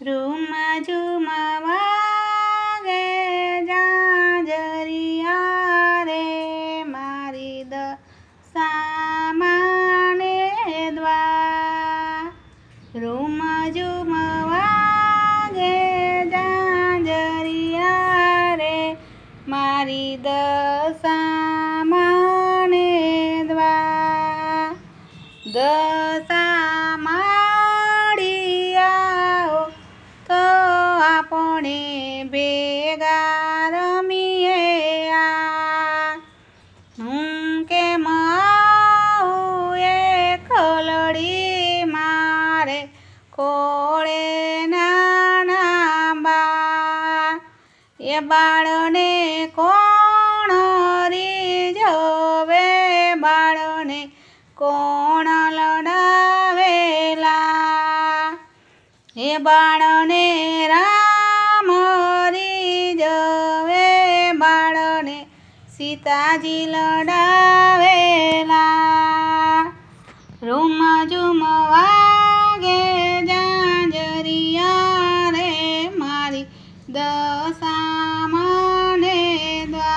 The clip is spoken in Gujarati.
રૂમ ઝુમા વાગે જાજરિયા રે મારી દ સામાને દ્વા રૂમ ઝુમ વાગે જાજરિયા રે મારી દ સામાને દ્વા દ માડી આપણે ભેગા રમીએ આ? હું આવું એ ખલડી મારે કોળે નાના બા. એ બાળને કોણ રીઝવે? બાળને કોણ લડાવેલા? એ બાળને રામ સીતાજી લડાવેલા. રૂમ ઝુમ વાગે